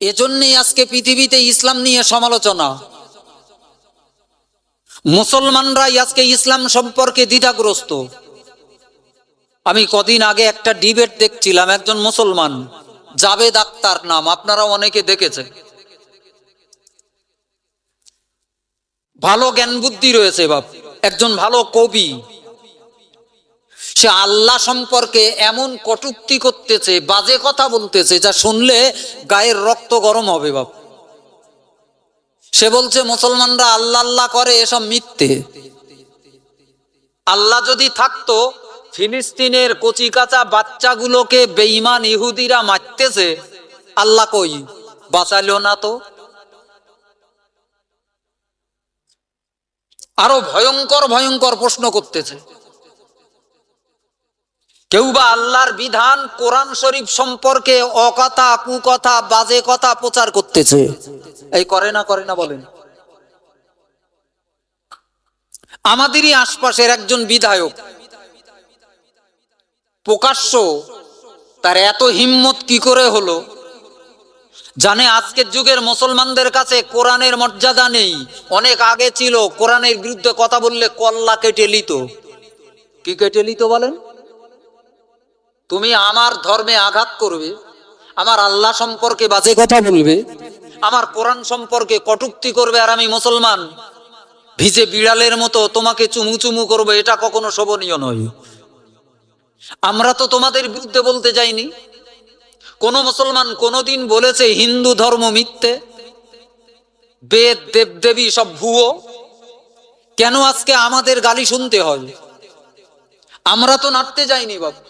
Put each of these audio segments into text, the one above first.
এজন্যই আজকে পৃথিবীতে ইসলাম নিয়ে সমালোচনা। মুসলমানরাই আজকে ইসলাম সম্পর্কে দ্বিধাগ্রস্ত। আমি কদিন আগে একটা ডিবেট দেখছিলাম, একজন মুসলমান জাবেদ আক্তার নাম আপনারা অনেকে দেখেছেন। ভালো জ্ঞান বুদ্ধি রয়েছে বাপ, একজন ভালো কবি। সে আল্লাহ সম্পর্কে এমন কটুক্তি করতেছে, বাজে কথা বলতেছে, যা শুনলে গায়ের রক্ত গরম হবে বাপ। সে বলছে, মুসলমানরা আল্লাহ আল্লাহ করে, এসব মিথ্যে। আল্লাহ যদি থাকতো, ফিলিস্তিনের কচি কাঁচা বাচ্চাগুলোকে বেঈমান ইহুদিরা মারতেছে, আল্লাহ কই? বাঁচালো না তো। আরও ভয়ঙ্কর ভয়ঙ্কর প্রশ্ন করতেছে। কেউ বা আল্লাহর বিধান কোরআন শরীফ সম্পর্কে অকথা কুকথা বাজে কথা প্রচার করতেছে। এই করে না করে না বলেন। আমাদেরই আশপাশের একজন বিধায়ক প্রকাশ্য তার এত হিম্মত কি করে হলো? জানে আজকের যুগের মুসলমানদের কাছে কোরআনের মর্যাদা নেই। অনেক আগে ছিল কোরআনের বিরুদ্ধে কথা বললে কল্লা কেটে লিত। কি কেটে লিত বলেন? তুমি আমার ধর্মে আঘাত করবে, আমার আল্লাহ সম্পর্কে বাজে কথা বলবে, আমার কোরআন সম্পর্কে কটুক্তি করবে, আর আমি মুসলমান, ভিজে বিড়ালের মতো তোমাকে চুমু চুমু করব, এটা কখনো শোভনীয় নয়। আমরা তো তোমাদের বিরুদ্ধে বলতে যাইনি। কোন মুসলমান কোনদিন বলেছে হিন্দু ধর্ম মিথ্যে, বেদ, দেবদেবী সব ভুয়ো। কেন আজকে আমাদের গালি শুনতে হয়? আমরা তো নাড়তে যাইনি বাবু।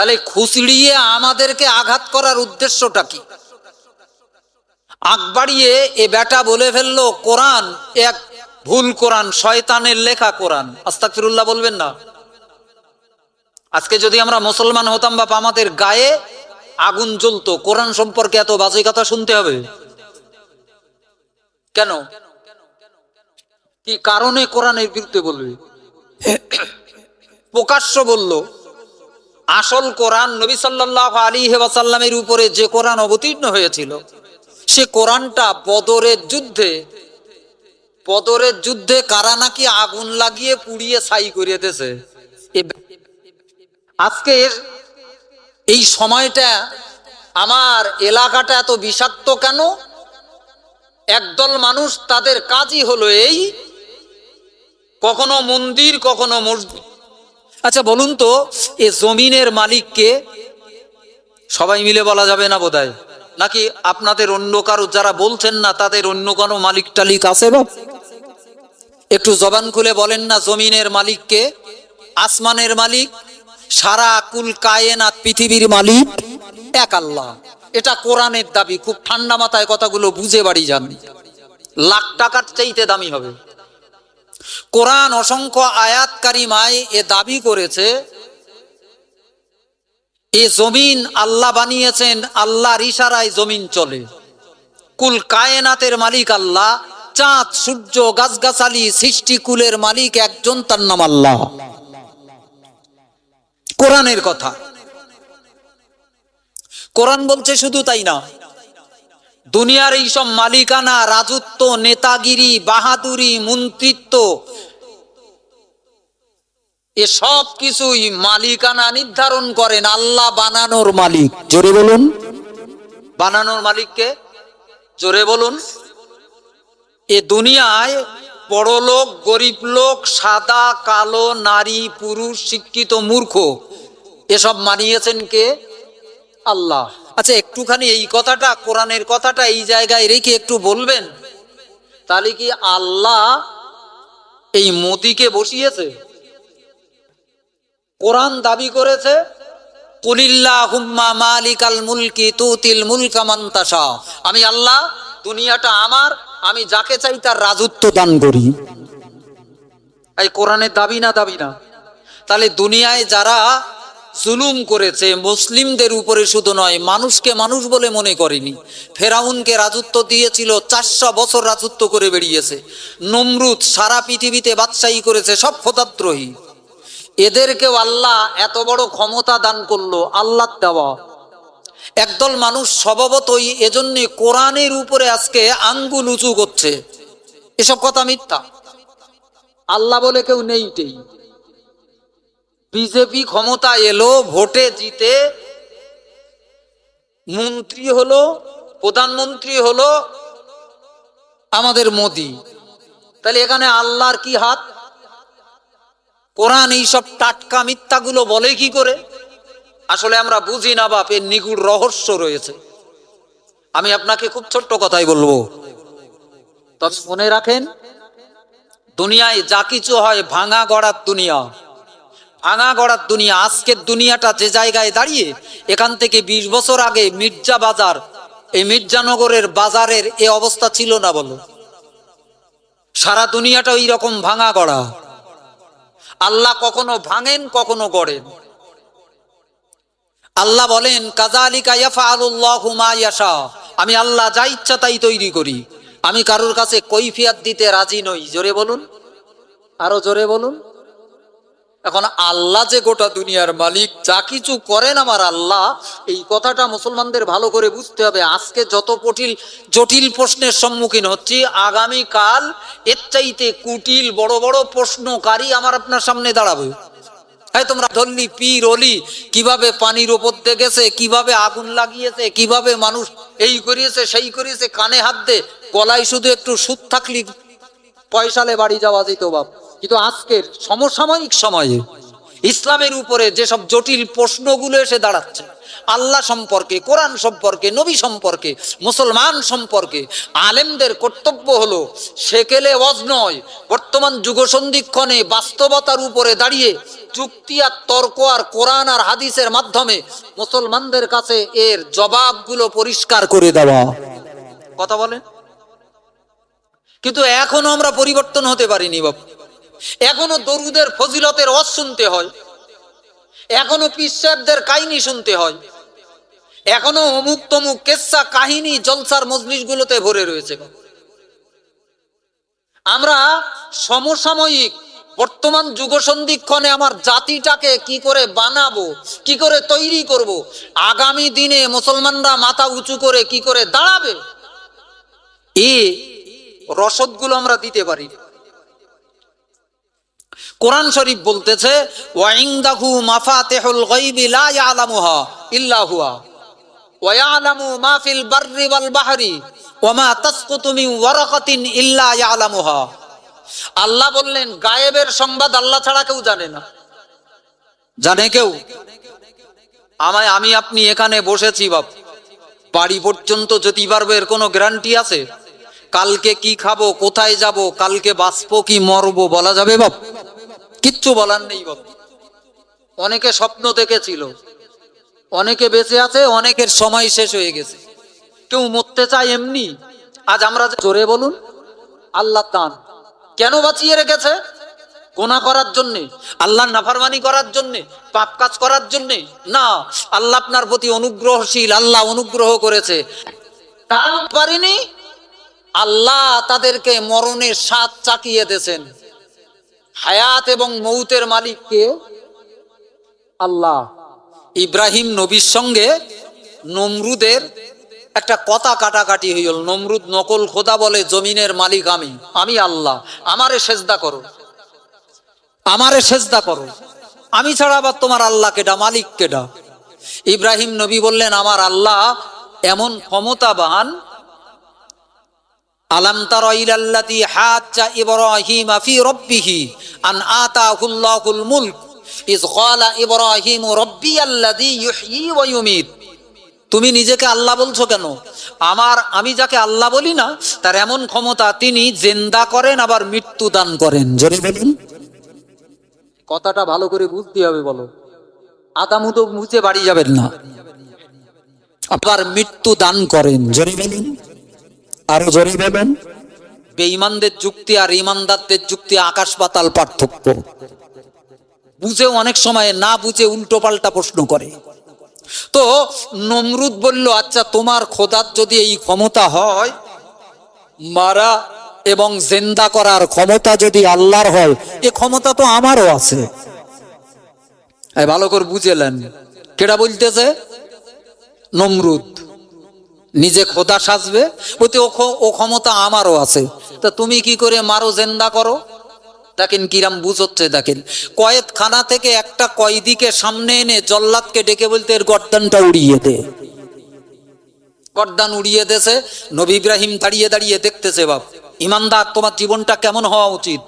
তাহলে খুচড়িয়ে আমাদেরকে আঘাত করার উদ্দেশ্যটা কি? আগ বাড়িয়ে এ বেটা বলে ফেলল, কোরআন এক ভুল কোরআন, শয়তানের লেখা কোরআন। আস্তাকফিরুল্লাহ বলবেন না। আজকে যদি আমরা মুসলমান হতাম বাপ, আমাদের গায়ে আগুন জ্বলতো। কোরআন সম্পর্কে এত বাজে কথা শুনতে হবে। কেন? কি কারণে কোরআনের বিরুদ্ধে বলবে? প্রকাশ্য বলল আসল কোরআন নবী সাল্লাহ আলী ওয়াসাল্লামের উপরে যে কোরআন অবতীর্ণ হয়েছিল, সে কোরআনটা বদরের যুদ্ধে বদরের যুদ্ধে কারা নাকি আগুন লাগিয়ে পুড়িয়ে ছাই করিয়ে দিয়েছে আজকে এই সময়টা আমার এলাকাটা এত বিষাক্ত কেন? একদল মানুষ তাদের কাজই হলো এই, কখনো মন্দির, কখনো মসজিদ। আচ্ছা বলুন তো, এ জমিনের মালিককে সবাই মিলে বলা যাবে না বোধহয়? নাকি আপনাদের অন্য কারও, যারা বলছেন না, তাদের অন্য কোনো মালিক টালিক আছে বাপ একটু জবান খুলে বলেন না, জমিনের মালিককে। আসমানের মালিক, সারা কুল কায়েনাত পৃথিবীর মালিক, এক আল্লাহ। এটা কোরআনের দাবি, খুব ঠান্ডা মাথায় কথাগুলো বুঝে বাড়ি যান। লাখ টাকার চাইতে দামি হবে। কোরআন অসংখ্য আয়াত কারিমায় এ দাবি করেছে, এ জমিন আল্লাহ বানিয়েছেন, আল্লাহর ইশারায় জমিন চলে। কুল কায়নাতের মালিক আল্লাহ, চাঁদ, সূর্য, গাছগাছালি সৃষ্টি কুলের মালিক একজন, তার নাম আল্লাহ। কোরআনের কথা। কোরআন বলছে শুধু তাই না দুনিয়ার এইসব মালিকানা রাজত্ব নেতাগিরি বাহাদুরি মন্ত্রিত্ব এসব কিছুই মালিকানা নির্ধারণ করেন আল্লাহ বানানোর মালিক। জোরে বলুন। বানানোর মালিককে? জোরে বলুন। এ দুনিয়ায় বড় লোক গরিব লোক সাদা কালো নারী পুরুষ শিক্ষিত মূর্খ এসব মানিয়েছেন কে? আল্লাহ। আচ্ছা একটুখানি এই কথাটা, কোরআনের কথাটা এই জায়গায় রেখে একটু বলবেন? তাহলে কি আল্লাহ এই মোদিকে বসিয়েছে? কোরআন দাবি করেছে আমি আল্লাহ, দুনিয়াটা আমার, আমি যাকে চাই তার রাজত্ব দান করি। এই কোরআনের দাবি না দাবি না? তাহলে দুনিয়ায় যারা জুলুম করেছে, মুসলিমদের উপরে শুধু নয়, মানুষকে মানুষ বলে মনে করেনি। ফেরাউনকে রাজত্ব দিয়েছিল, চারশো বছর রাজত্ব করে বেরিয়েছে নমরুদ সারা পৃথিবীতে বাদশাহী করেছে, সব খোদাদ্রোহী এদেরকেও আল্লাহ এত বড় ক্ষমতা দান করল আল্লাহ দেওয়া। একদল মানুষ স্বভাবতই এজন্য কোরআনের উপরে আজকে আঙ্গুল উঁচু করছে। এসব কথা মিথ্যা। আল্লাহ বলে কেউ নেইটেই বিজেপি ক্ষমতা এলো, ভোটে জিতে মন্ত্রী হলো, প্রধানমন্ত্রী হলো আমাদের মোদি। তাহলে এখানে আল্লাহর কি হাত? কোরআন এইসব টাটকা মিথ্যাগুলো বলে কি করে? আসলে আমরা বুঝি না বাপ এর নিগুড় রহস্য রয়েছে। আমি আপনাকে খুব ছোট্ট কথাই বলব। তবে মনে রাখেন, দুনিয়ায় যা কিছু হয় ভাঙা গড়ার দুনিয়া। ভাঙা গড়ার দুনিয়া, আজকের দুনিয়াটা যে জায়গায় দাঁড়িয়ে, এখান থেকে ২০ বছর আগে মির্জা বাজার, এই মির্জানগরের বাজারের এ অবস্থা ছিল না বলো। সারা দুনিয়াটা ওই রকম ভাঙা গড়া। আল্লাহ কখনো ভাঙেন, কখনো গড়েন। আল্লাহ বলেন আমি আল্লাহ যা ইচ্ছা তাই তৈরি করি। আমি কারোর কাছে কৈফিয়াত দিতে রাজি নই। জোরে বলুন। আরও জোরে বলুন। এখন আল্লাহ যে গোটা দুনিয়ার মালিক, যা কিছু করেন আমার আল্লাহ, এই কথাটা মুসলমানদের ভালো করে বুঝতে হবে। আজকে যত জটিল জটিল প্রশ্নের সম্মুখীন হচ্ছি আগামী কাল এর চাইতে কুটিল, বড় বড় প্রশ্নকারী আমার আপনার সামনে দাঁড়াবে। হ্যাঁ তোমরা ধরলি পীর, অলি, কীভাবে পানির ওপর দিয়ে গেছে, কীভাবে আগুন লাগিয়েছে, কীভাবে মানুষ এই করিয়েছে, সেই করিয়েছে, কানে হাত দে, গলায় শুধু একটু সুদ থাকলি পয়সালে বাড়ি যাওয়া যেত বাপ। কিন্তু আজকের সমসাময়িক সময়ে ইসলামের উপরে যেসব জটিল প্রশ্নগুলো এসে দাঁড়াচ্ছে, আল্লাহ সম্পর্কে, কোরআন সম্পর্কে, নবী সম্পর্কে, মুসলমান সম্পর্কে, আলেমদের কর্তব্য হলো সেকেলে ওয়াজ নয়, বর্তমান যুগসন্ধিক্ষণে বাস্তবতার উপরে দাঁড়িয়ে চুক্তি আর তর্ক আর কোরআন আর হাদিসের মাধ্যমে মুসলমানদের কাছে এর জবাবগুলো পরিষ্কার করে দেওয়া। কথা বলেন? কিন্তু এখনও আমরা পরিবর্তন হতে পারিনি বাবু। এখনও দরুদের ফজিলতের অস শুনতে হয়। এখনও পিসাবদের কাহিনী শুনতে হয়। এখনও অমুক তমুক কেসা কাহিনী জলসার মজলিশগুলোতে ভরে রয়েছে। আমরা সমসাময়িক বর্তমান যুগ সন্ধিক্ষণে আমার জাতিটাকে কি করে বানাবো, কি করে তৈরি করব। আগামী দিনে মুসলমানরা মাথা উঁচু করে কি করে দাঁড়াবে এ রসদগুলো আমরা দিতে পারি। কোরআন শরীফ বলতেছে আল্লাহ বললেন, গায়েবের সংবাদ আল্লাহ ছাড়া কেউ জানে না। জানে কেউ? আমায়, আমি, আপনি এখানে বসেছি বাপ। বাড়ি পর্যন্ত যেতে পারব, এর কোনো গ্যারান্টি আছে? কালকে কি খাব, কোথায় যাব, কালকে বাঁচবো কি মরবো বলা যাবে বাপ? কিচ্ছু বলার নেই বাপ। অনেকে স্বপ্ন দেখেছিল, অনেকে বেঁচে আছে, অনেকের সময় শেষ হয়ে গেছে। কেউ মরতে চায় এমনি। আজ আমরা জোরে বলুন, আল্লাহ দান। কেন বাঁচিয়ে রেখেছে? গোনা করার জন্যে আল্লাহ নাফারমানি করার জন্যে, পাপ কাজ করার জন্যে? না, আল্লাহ আপনার প্রতি অনুগ্রহশীল, আল্লাহ অনুগ্রহ করেছে। তাও পারিনি আল্লাহ তাদেরকে মরণের স্বাদ চাকিয়ে দিয়েছেন। হায়াত এবং মৌতের মালিককে আল্লাহ ইব্রাহিম নবীর সঙ্গে নমরুদের একটা কথা কাটাকাটি হইল নমরুদ নকল খোদা বলে, জমিনের মালিক আমি আমি আল্লাহ, আমারে সেজদা করো, আমারে সেজদা করো, আমি ছাড়া আবার তোমার আল্লাহ কেডা মালিক কেডা ইব্রাহিম নবী বললেন, আমার আল্লাহ এমন ক্ষমতাবান আলাম তারা ইলাল্লাতি হাজ্জা ইব্রাহিম ফি রাব্বিহি আন আতাহুল্লাহুল মুলক। ইজ ক্বালা ইব্রাহিম রাব্বি আল্লাযী ইউহয়ী ওয়া ইউমীত। তুমি নিজেকে আল্লাহ বলছো কেন? আমার আমি যাকে আল্লাহ বলি না তার এমন ক্ষমতা তিনি জেন্দা করেন আবার মৃত্যু দান করেন। জোরে বলুন। কথাটা ভালো করে বুঝতে হবে বলো। আদামুতো মুছে বাড়ি যাবেন না। আবার মৃত্যু দান করেন। জোরে বলুন। আরও জোরে বলবেন বেঈমানদের যুক্তি আর ইমানদারদের যুক্তি আকাশ পাতাল পার্থক্য। বুঝেও অনেক সময় না বুঝে উল্টো পাল্টা প্রশ্ন করে। তো নমরুদ বলল আচ্ছা তোমার খোদার যদি এই ক্ষমতা হয়, মারা এবং জেন্দা করার ক্ষমতা যদি আল্লাহর হয়, এ ক্ষমতা তো আমারও আছে। ভালো করে বুঝেলেন কেটা বলতেছে? নমরুদ। নিজে খোদা সাজবে বলতে ও ক্ষ- ও ক্ষমতা আমারও আছে। তা তুমি কি করে মারো, জেন্দা করো? দেখেন কিরাম বুঝচ্ছে দেখেন। কয়েদখানা থেকে একটা কয়েদিকে সামনে এনে জল্লাদকে ডেকে বলতে এর গর্দানটা উড়িয়ে দে। গর্দান উড়িয়ে দেছে, নবী ইব্রাহিম দাঁড়িয়ে দাঁড়িয়ে দেখতেছে বাপ। ইমানদার, তোমার জীবনটা কেমন হওয়া উচিত?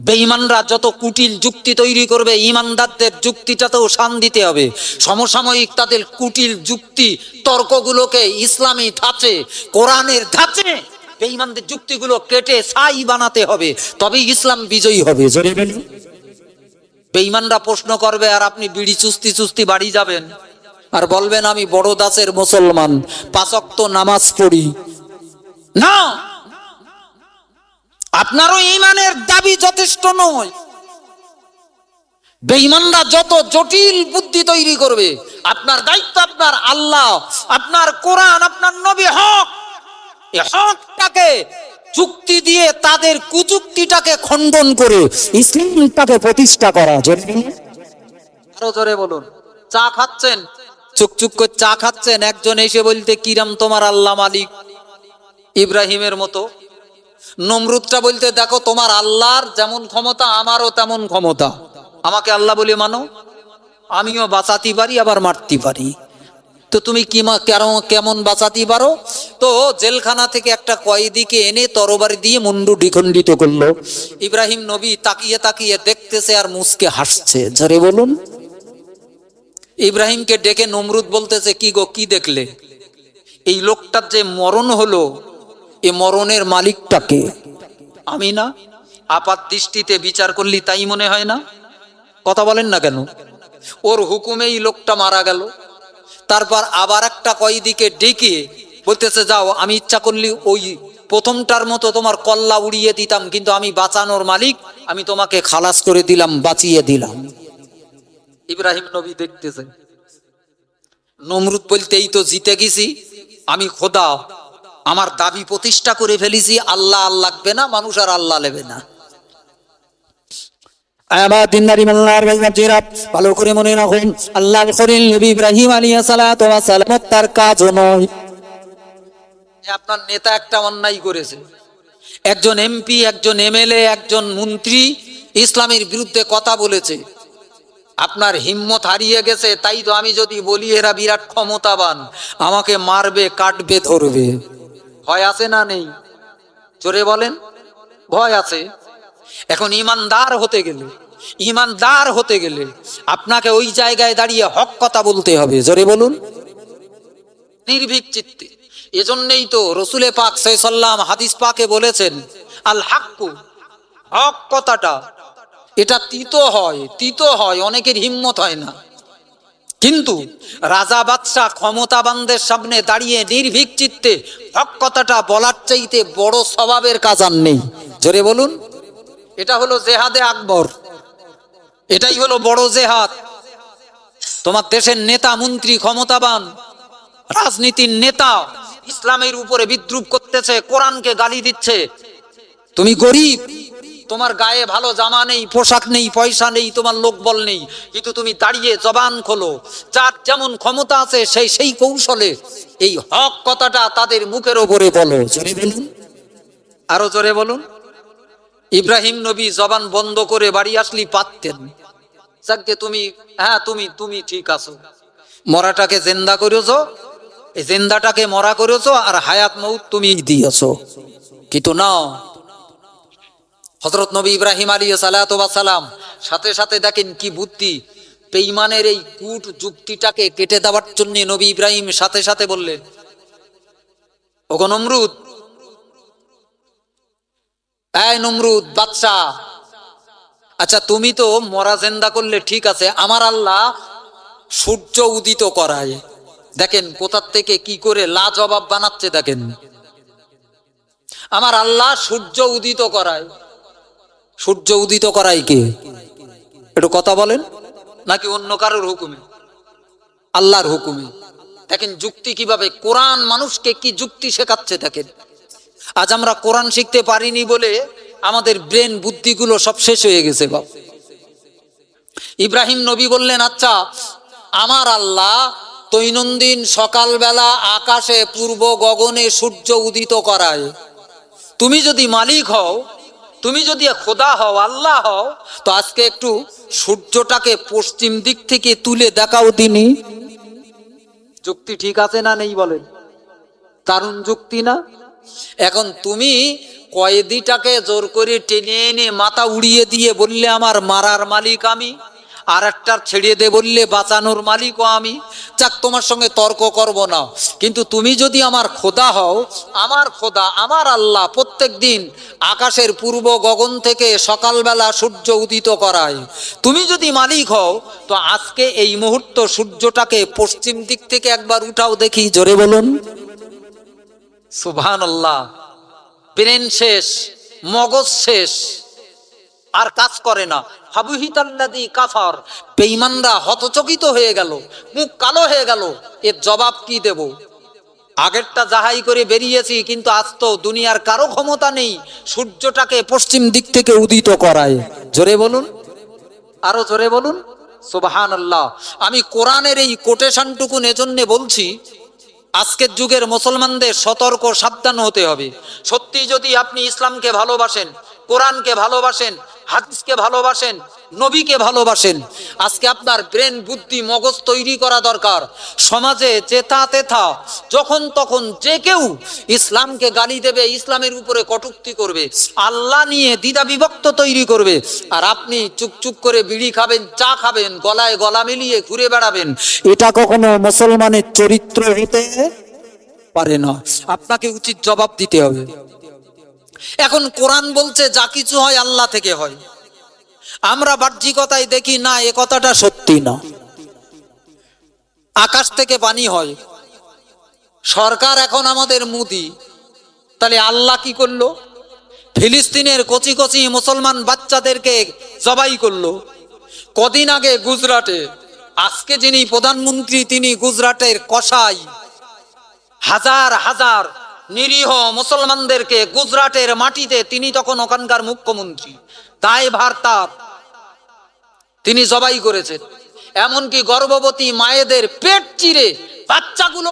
বেঈমানরা যত কুটিল যুক্তি তৈরি করবে ইমানদারদের যুক্তিটাতেও শান দিতে হবে। সমসাময়িক তাদের কুটিল যুক্তি তর্কগুলোকে ইসলামী ধাঁচে, কোরআনের ধাঁচে বেঈমানদের যুক্তিগুলো কেটে ছাই বানাতে হবে। তবেই ইসলাম বিজয়ী হবে। বেঈমানরা প্রশ্ন করবে, আর আপনি বিড়ি চুস্তি চুস্তি বাড়ি যাবেন? আর বলবেন, আমি বড় দাসের মুসলমান পাঁচক্ত নামাজ পড়ি। না! আপনারও ইমানের দাবি যথেষ্ট নয়। বেঈমানরা যত জটিল বুদ্ধি তৈরি করবে, আপনার দায়িত্ব আপনার আল্লাহ, আপনার কোরআন, আপনার নবী হক। হকটাকে যুক্তি দিয়ে তাদের কুযুক্তিটাকে খণ্ডন করে ইসলামটাকে প্রতিষ্ঠা করা আরও জোরে বলুন। চা খাচ্ছেন? চুক চুক করে চা খাচ্ছেন? একজন এসে বলতে, কিরাম তোমার আল্লাহ মালিক? ইব্রাহিমের মতো। নমরুদটা বলতে, দেখো, তোমার আল্লাহর যেমন ক্ষমতা, আমারও তেমন ক্ষমতা। আমাকে আল্লাহ বলে মানো, আমিও বাঁচাতে পারি, আবার মারতে পারি। তো তুমি কি কেমন বাঁচাতে পারো? তো জেলখানা থেকে একটা কয়েদিকে এনে তরবারি দিয়ে মুন্ডু দ্বিখণ্ডিত করল। ইব্রাহিম নবী তাকিয়ে তাকিয়ে দেখতেছে আর মুসকে হাসছে। জরে বলুন। ইব্রাহিমকে ডেকে নমরুদ বলতেছে, কি গো, কি দেখলে? এই লোকটার যে মরণ হলো এ মরণের মালিকটাকে। আমি না, আপাত দৃষ্টিতে বিচার করলি তাই মনে হয় না? কথা বলেন না কেন? ওর হুকুমেই লোকটা মারা গেল। তারপর আবার একটা কয়েদিকে ডেকে বলতেছে, যাও, আমি ইচ্ছা করলি ওই প্রথমটার মতো তোমার কল্লা উড়িয়ে দিতাম, কিন্তু আমি বাঁচানোর মালিক, আমি তোমাকে খালাস করে দিলাম, বাঁচিয়ে দিলাম। ইব্রাহিম নবী দেখতেছে। নমরুদ বলতে, এই তো জিতে গেছি, আমি খোদা আমার দাবি প্রতিষ্ঠা করে ফেলেছি আল্লাহ লাগবে না মানুষ আর আল্লাহ নেবে না। আমার দিনদারি মাল্লার গাজরা ভালো করে মনে রাখুন আল্লাহ করিল নবী ইব্রাহিম আলাইহিস সালাতু ওয়াস সালাম তার কাজ নয়। আপনার নেতা একটা অন্যায় করেছে। একজন এমপি একজন এমএলএ একজন মন্ত্রী ইসলামের বিরুদ্ধে কথা বলেছে। আপনার হিম্মত হারিয়ে গেছে তাই তো আমি যদি বলি এরা বিরাট ক্ষমতাবান আমাকে মারবে কাটবে ধরবে। ভয় আছে না নেই? জোরে বলেন, ভয় আছে। এখন ইমানদার হতে গেলে, ইমানদার হতে গেলে আপনাকে ওই জায়গায় দাঁড়িয়ে হক কথা বলতে হবে। জোরে বলুন। নির্ভীক চিত্তে। এজন্যই তো রসুলে পাক সাল্লাম হাদিস পাকে বলেছেন, আল হাক্কু, হক কথাটা। এটা তিতো হয় তিতো হয়, অনেকের হিম্মত হয় না। কিন্তু রাজা বাদশাহ ক্ষমতাবানদের সামনে দাঁড়িয়ে নির্ভীক চিত্তে হক কথাটা বলার চাইতে বড় স্বভাবের কাজ আর নেই। জোরে বলুন। এটা হলো জেহাদে আকবর। এটাই হলো বড় জেহাদ। তোমার দেশের নেতা, মন্ত্রী, ক্ষমতাবান, রাজনীতির নেতা ইসলামের উপরে বিদ্রুপ করতেছে, কোরআনকে গালি দিচ্ছে। তুমি গরিব। তোমার গায়ে ভালো জামা নেই, পোশাক নেই, পয়সা নেই, তোমার লোকবল নেই, কিন্তু তুমি দাঁড়িয়ে জবান খোলো। যার যেমন ক্ষমতা আছে, সেই সেই কৌশলে এই হক কথাটা তাদের মুখের ওপরে বলো। জোরে বলুন। আরও জোরে বলুন। ইব্রাহিম নবী জবান বন্ধ করে বাড়ি আসলি পারতেন। যাকে তুমি হ্যাঁ তুমি তুমি ঠিক আছো। মরাটাকে জেন্দা করেছ, এই জেন্দাটাকে মরা করেছ, আর হায়াত মৌত তুমি দিয়েছ। কিন্তু না হজরত নবী ইব্রাহিম আলী সালাম সাথে সাথে দেখেন কি বুদ্ধি পেইমানের এই কূট যুক্তিটাকে কেটে দেওয়ার জন্য নবী ইব্রাহিম সাথে সাথে বললেন, ওগো নমরুদ নমরুদ বাদশা আচ্ছা তুমি তো মরা জেন্দা করলে ঠিক আছে, আমার আল্লাহ সূর্য উদিত করায়। দেখেন কোথার থেকে কি করে লাজবাব বানাচ্ছে দেখেন। আমার আল্লাহ সূর্য উদিত করায়। সূর্য উদিত করায় কে? একটু কথা বলেন। নাকি অন্য কারোর হুকুমে? আল্লাহর হুকুমে। দেখেন যুক্তি কীভাবে? কোরআন মানুষকে কি যুক্তি শেখাচ্ছে দেখেন। আজ আমরা কোরআন শিখতে পারিনি বলে আমাদের ব্রেন বুদ্ধিগুলো সব শেষ হয়ে গেছে বাপ। ইব্রাহিম নবী বললেন আচ্ছা আমার আল্লাহ দৈনন্দিন সকালবেলা আকাশে পূর্ব গগনে সূর্য উদিত করায়। তুমি যদি মালিক হও তুমি যদি খোদা হও, আল্লাহ হও, তো আজকে একটু সূর্যটাকে পশ্চিম দিক থেকে তুলে দেখাও তিনি যুক্তি ঠিক আছে না নেই বলেন? দারুণ যুক্তি না? এখন তুমি কয়েদিটাকে জোর করে টেনে এনে মাথা উড়িয়ে দিয়ে বললে, আমার মারার মালিক আমি। আর একটার ছেড়ে দে বললে বাঁচানোর মালিকও আমি। যাক, তোমার সঙ্গে তর্ক করব না। কিন্তু তুমি যদি আমার খোদা হও, আমার খোদা, আমার আল্লাহ প্রত্যেক দিন আকাশের পূর্ব গগন থেকে সকালবেলা সূর্য উদিত করায়। তুমি যদি মালিক হও, তো আজকে এই মুহূর্ত সূর্যটাকে পশ্চিম দিক থেকে একবার উঠাও দেখি, জোরে বলুন। সুবহান আল্লাহ ব্রেন শেষ, মগজ শেষ, আর কাজ করে না। হাবুহিতাল্লাদি কাফার। বেঈমানরা হতচকিত হয়ে গেল, মুখ কালো হয়ে গেল, এর জবাব কি দেব? আগেরটা যাহাই করে বেরিয়েছি, কিন্তু আজ তো দুনিয়ার কারও ক্ষমতা নেই, সূর্যটাকে পশ্চিম দিক থেকে উদিত করায়। জোরে বলুন। আরও জোরে বলুন। সুবহান আল্লাহ আমি কোরআনের এই কোটেশনটুকুন এজন্যে বলছি, আজকের যুগের মুসলমানদের সতর্ক, সাবধান হতে হবে। সত্যি যদি আপনি ইসলামকে ভালোবাসেন, কোরআনকে ভালোবাসেন হাদিসকে ভালোবাসেন, নবীকে ভালোবাসেন। আজকে আপনার ব্রেন বুদ্ধি মগজ তৈরি করা দরকার। সমাজে চেথা তেথা, যখন তখন যে কেউ ইসলামকে গালি দেবে, ইসলামের উপরে কটুক্তি করবে, আল্লাহ নিয়ে দ্বিধা বিভক্ত তৈরি করবে, আর আপনি চুপচুপ করে বিড়ি খাবেন, চা খাবেন, গলায় গলা মিলিয়ে ঘুরে বেড়াবেন, এটা কখনো মুসলমানের চরিত্র হতে পারে না। আপনাকে উচিত জবাব দিতে হবে। এখন কোরআন বলছে, যা কিছু হয় আল্লাহ থেকে হয়। আমরা বাহ্যিকতায় দেখি, না, এ কথাটা সত্যি না। আকাশ থেকে পানি হয়। সরকার এখন আমাদের মুদি। তাহলে আল্লাহ কি করল? ফিলিস্তিনের কচি কচি মুসলমান বাচ্চাদেরকে জবাই করল। কদিন আগে গুজরাটে, আজকে যিনি প্রধানমন্ত্রী, তিনি গুজরাটের কসাই। হাজার হাজার নিরীহ মুসলমানদেরকে গুজরাটের মাটিতে তিনি তখন ওখানকার মুখ্যমন্ত্রী। তাই ভারতার তিনি জবাই করেছেন। এমনকি গর্ভবতী মায়েদের পেট চিরে বাচ্চাগুলো